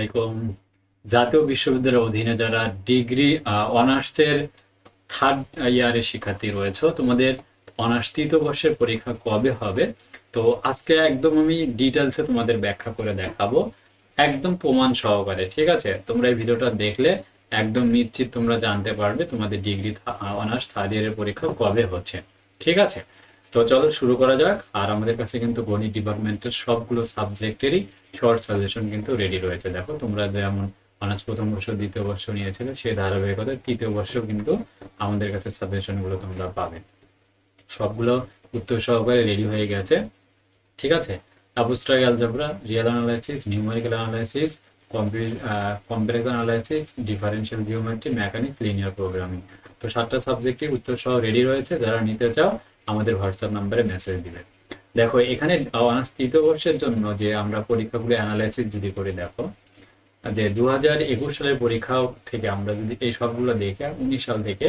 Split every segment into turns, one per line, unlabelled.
আলাইকুম। জাতীয় বিশ্ববিদ্যালয়ের অধীনে যারা ডিগ্রি অনার্সের থার্ড ইয়ারের শিক্ষার্থী রয়েছে, তোমাদের অনার্স তৃতীয় বর্ষের পরীক্ষা কবে হবে? তো আজকে একদম আমি ডিটেলসে তোমাদের ব্যাখ্যা করে দেখাবো, একদম প্রমাণ সহকারে, ঠিক আছে? তোমরা এই ভিডিওটা দেখলে একদম নিশ্চিত তোমরা জানতে পারবে তোমাদের ডিগ্রি অনার্স থার্ড ইয়ারের পরীক্ষা কবে হচ্ছে, ঠিক আছে? তো চলো শুরু করা যাক, আর আমাদের কাছে কিন্তু গণিত ডিপার্টমেন্টের সবগুলো সাবজেক্টেরই শর্ট সাজেশন কিন্তু রেডি রয়েছে। দেখো, তোমরা যেমন অনার্স প্রথম বর্ষ দ্বিতীয় বর্ষ নিয়েছিলে সেই ধারাবাহিকতায় তৃতীয় বর্ষেও কিন্তু আমাদের কাছে সাজেশনগুলো তোমরা পাবে। সবগুলো উত্তর সহকারে রেডি হয়ে গেছে। ঠিক আছে? Abstract algebra real analysis numerical analysis comparison analysis differential geometry mechanics linear programming তো সাতটা সাবজেক্টে উত্তর সহ রেডি রয়েছে। যারা নিতে চাও, আমাদের হোয়াটসঅ্যাপ নাম্বারে মেসেজ দিবে। দেখো, এখানে অনার্স তৃতীয় বর্ষের জন্য যে আমরা পরীক্ষাগুলো অ্যানালাইসিস যদি করে দেখো, যে দু হাজার একুশ সালের পরীক্ষা থেকে আমরা যদি এই সবগুলো দেখে, উনিশ সাল থেকে,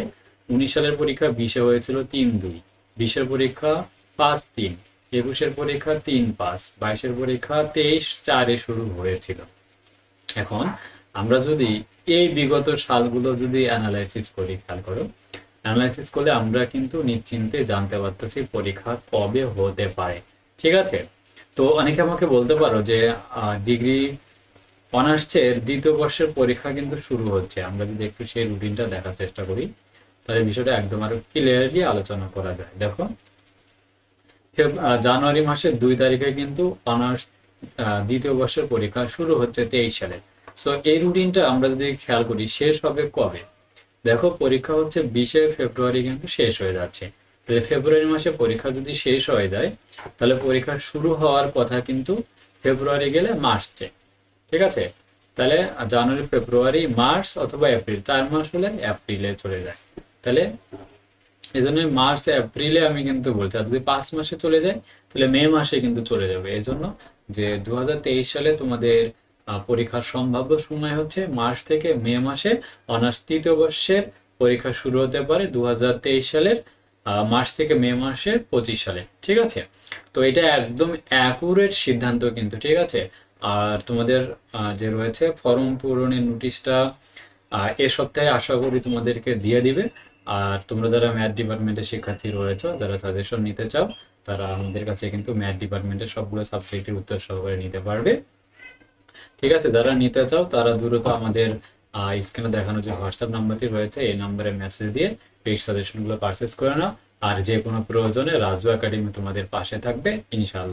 উনিশ সালের পরীক্ষা বিশে হয়েছিল তিন দুই, বিশের পরীক্ষা পাঁচ তিন, একুশের পরীক্ষা তিন পাঁচ, বাইশের পরীক্ষা তেইশ চারে শুরু হয়েছিল। এখন আমরা যদি এই বিগত সালগুলো যদি অ্যানালাইসিস করি খেয়াল করো অ্যানালাইসিস করলে আমরা কিন্তু নিশ্চিন্তে জানতে পারতেছি পরীক্ষা কবে হতে পারে। ঠিক আছে? তো অনেকে আমাকে বলতে পারো যে ডিগ্রি অনার্সের দ্বিতীয় বর্ষের পরীক্ষা কিন্তু শুরু হচ্ছে। আমরা যদি একটু সেই রুটিনটা দেখার চেষ্টা করি, তাহলে বিষয়টা একদম আরও ক্লিয়ারলি আলোচনা করা যায়। দেখো জানুয়ারি মাসের দুই তারিখে কিন্তু অনার্স দ্বিতীয় বর্ষের পরীক্ষা শুরু হচ্ছে তেইশ সালে। সো এই রুটিনটা আমরা যদি খেয়াল করি, শেষ হবে কবে? দেখো পরীক্ষা হচ্ছে বিশে ফেব্রুয়ারি কিন্তু শেষ হয়ে যাচ্ছে। ফেব্রুয়ারি মাসে পরীক্ষা যদি শেষ হয়ে যায়, তাহলে পরীক্ষা শুরু হওয়ার কথা কিন্তু ফেব্রুয়ারি গেলে মার্চে ঠিক আছে? তাহলে জানুয়ারি, ফেব্রুয়ারি, মার্চ অথবা এপ্রিল, চার মাস হলে এপ্রিলে চলে যায়। তাহলে এই জন্য মার্চ, এপ্রিলে আমি কিন্তু বলছি, আর যদি পাঁচ মাসে চলে যায়, তাহলে মে মাসে কিন্তু চলে যাবে। এই জন্য যে দু হাজার তেইশ সালে তোমাদের পরীক্ষার সম্ভাব্য সময় হচ্ছে মার্চ থেকে মে মাসে। অনার্স তৃতীয় বর্ষের পরীক্ষা শুরু হতে পারে দু হাজার তেইশ সালের মার্চ থেকে মে মাসের পঁচিশ সালে, ঠিক আছে? তো এটা একদম অ্যাকুরেট সিদ্ধান্ত কিন্তু, ঠিক আছে? আর তোমাদের যে রয়েছে ফর্ম পূরণের নোটিশটা এ সপ্তাহে আশা করি তোমাদেরকে দিয়ে দিবে। আর তোমরা যারা ম্যাথ ডিপার্টমেন্টের শিক্ষার্থী রয়েছে, যারা সাজেশন নিতে চাও, তারা আমাদের কাছে কিন্তু ম্যাথ ডিপার্টমেন্টের সবগুলো সাবজেক্টের উত্তর সহকারে নিতে পারবে। ঠিক আছে, যারা নিতে চাও তারা দ্রুত আমাদের স্ক্রিনে দেখানো যে হোয়াটসঅ্যাপ নাম্বারটি রয়েছে, এই নাম্বারে মেসেজ দিয়ে পেজ সাজেশনগুলো পারচেস করে নাও। আর যে কোনো প্রয়োজনে রাজু একাডেমি তোমাদের পাশে থাকবে ইনশাল্লাহ